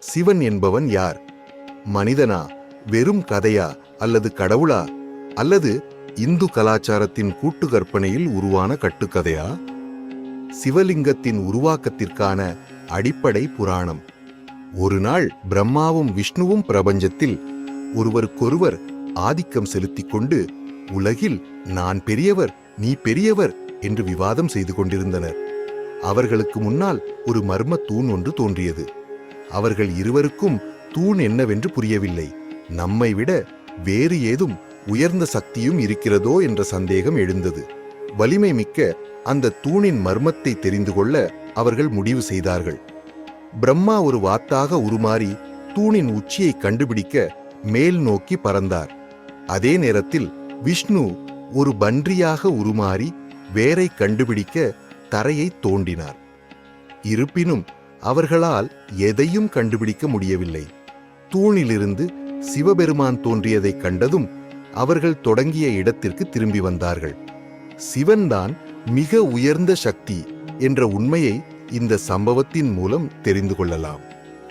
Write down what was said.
சிவன் என்பவன் யார்? மனிதனா வெறும் கதையா அல்லது கடவுளா? அல்லது இந்து கலாச்சாரத்தின் கூட்டு கற்பனையில் உருவான கட்டுக்கதையா? சிவலிங்கத்தின் உருவாக்கத்திற்கான அடிப்படை புராணம். ஒரு நாள் பிரம்மாவும் விஷ்ணுவும் பிரபஞ்சத்தில் ஒருவருக்கொருவர் ஆதிக்கம் செலுத்திக் கொண்டு உலகில் நான் பெரியவர் நீ பெரியவர் என்று விவாதம் செய்து கொண்டிருந்தனர். அவர்களுக்கு முன்னால் ஒரு மர்ம தூண் ஒன்று தோன்றியது. அவர்கள் இருவருக்கும் தூண் என்னவென்று புரியவில்லை. நம்மை விட வேறு ஏதும் உயர்ந்த சக்தியும் இருக்கிறதோ என்ற சந்தேகம் எழுந்தது. வலிமை மிக்க அந்த தூணின் மர்மத்தை தெரிந்து கொள்ள அவர்கள் முடிவு செய்தார்கள். பிரம்மா ஒரு வாத்தாக உருமாறி தூணின் உச்சியை கண்டுபிடிக்க மேல் நோக்கி பறந்தார். அதே நேரத்தில் விஷ்ணு ஒரு பன்றியாக உருமாறி வேரை கண்டுபிடிக்க தரையை தோண்டினார். இருப்பினும் அவர்களால் எதையும் கண்டுபிடிக்க முடியவில்லை. தூணிலிருந்து சிவபெருமான் தோன்றியதைக் கண்டதும் அவர்கள் தொடங்கிய இடத்திற்கு திரும்பி வந்தார்கள். சிவன்தான் மிக உயர்ந்த சக்தி என்ற உண்மையை இந்த சம்பவத்தின் மூலம் தெரிந்து கொள்ளலாம்.